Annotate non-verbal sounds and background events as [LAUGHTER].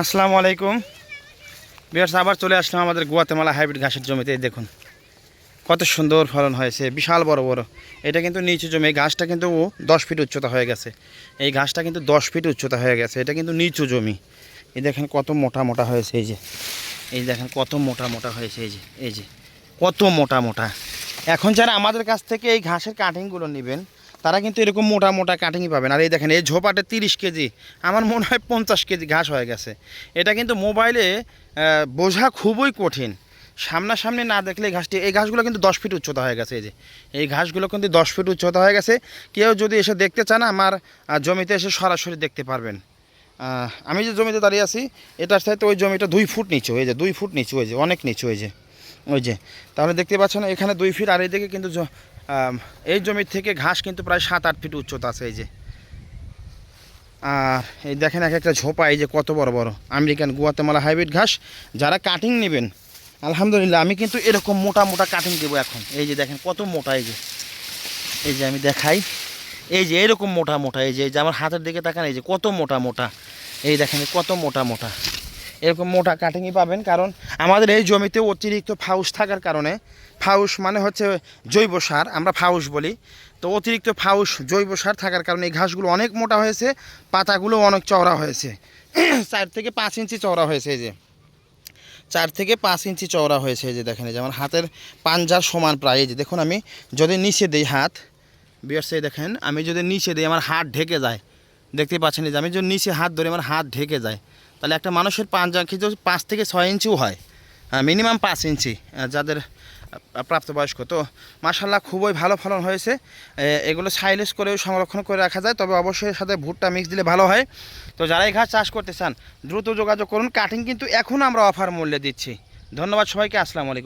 আসসালামু আলাইকুম। বিয়ার্স, আবার চলে আসলাম আমাদের গুয়াতেমালা হাইব্রিড ঘাসের জমিতে দেখুন। কত সুন্দর ফলন হয়েছে, বিশাল বড় বড়। এটা কিন্তু নিচু জমি, এই ঘাসটা কিন্তু দশ ফিট উচ্চতা হয়ে গেছে। এই ঘাসটা কিন্তু দশ ফিট উচ্চতা হয়ে গেছে, এটা কিন্তু নিচু জমি। এই দেখেন কত মোটা মোটা হয়েছে, এই যে। এই দেখেন কত মোটা মোটা হয়েছে, এই যে এই যে। কত মোটা মোটা। এখন যারা আমাদের কাছ থেকে এই ঘাসের কাটিংগুলো নেবেন তারা কিন্তু এরকম মোটা মোটা কাটিংই পাবেন আর এই দেখেন, এই ঝোপাটে তিরিশ কেজি, আমার মনে হয় পঞ্চাশ কেজি ঘাস হয়ে গেছে। এটা কিন্তু মোবাইলে বোঝা খুবই কঠিন। সামনাসামনি না দেখলে ঘাসটি, এই ঘাসগুলো কিন্তু দশ ফিট উচ্চতা হয়ে গেছে, এই যে। এই ঘাসগুলো কিন্তু দশ ফিট উচ্চতা হয়ে গেছে। কেউ যদি এসে দেখতে চান, আমার জমিতে এসে সরাসরি দেখতে পারবেন। আমি যে জমিতে দাঁড়িয়ে আছি, এটার সাথে ওই জমিটা দুই ফুট নিচু, এই যে, দুই ফুট নিচু হয়েছে অনেক নিচু হয়েছে ওই যে, তাহলে দেখতে পাচ্ছেন এখানে দুই ফিট আর এইদিকে কিন্তু এই জমির থেকে ঘাস কিন্তু প্রায় সাত, আট ফিট উচ্চতা আছে এই যে। আর এই দেখেন এক একটা ঝোপা, এই যে কত বড় বড়। আমেরিকান গুয়াতেমালা হাইব্রিড ঘাস, যারা কাটিং নেবেন, আলহামদুলিল্লাহ, আমি কিন্তু এরকম মোটা মোটা কাটিং দেবো এখন। এই যে দেখেন কত মোটা, এই যে। এই যে আমি দেখাই। এই যে এরকম মোটা মোটা এই যে আমার হাতের দিকে তাকান, এই যে কত মোটা মোটা। এই দেখেন কত মোটা মোটা। এরকম মোটা কাটিংই পাবেন। কারণ আমাদের এই জমিতে অতিরিক্ত ফাউস থাকার কারণে ফাউস মানে হচ্ছে জৈব সার, আমরা ফাউস বলি। তো অতিরিক্ত ফাউস, জৈব সার থাকার কারণে এই ঘাসগুলো অনেক মোটা হয়েছে, পাতাগুলো অনেক চওড়া হয়েছে। [CLEARS THROAT] চার থেকে পাঁচ ইঞ্চি চওড়া হয়েছে এই যে। চার থেকে পাঁচ ইঞ্চি চওড়া হয়েছে এই যে দেখেন এই যে আমার হাতের পাঞ্জার সমান প্রায়। এই যে দেখুন আমি যদি নিচে দিই হাত, বিয়ার্স দেখেন, আমি যদি নিচে দিই, আমার হাত ঢেকে যায়। দেখতে পাচ্ছেন যে, আমি যদি নিচে হাত ধরে, আমার হাত ঢেকে যায়। তাহলে একটা মানুষের পাঞ্জা কিন্তু পাঁচ থেকে ছয় ইঞ্চিও হয়। মিনিমাম পাঁচ ইঞ্চি যাদের প্রাপ্তবয়স্ক। তো মাসাল্লাহ খুবই ভালো ফলন হয়েছে। এগুলো সাইলেস করেও সংরক্ষণ করে রাখা যায়, তবে অবশ্যই সাথে ভুট্টা মিক্স দিলে ভালো হয়। তো যারা এই ঘাস চাষ করতে চান, দ্রুত যোগাযোগ করুন। কাটিং কিন্তু এখন আমরা অফার মূল্যে দিচ্ছি। ধন্যবাদ সবাইকে, আসসালামু আলাইকুম।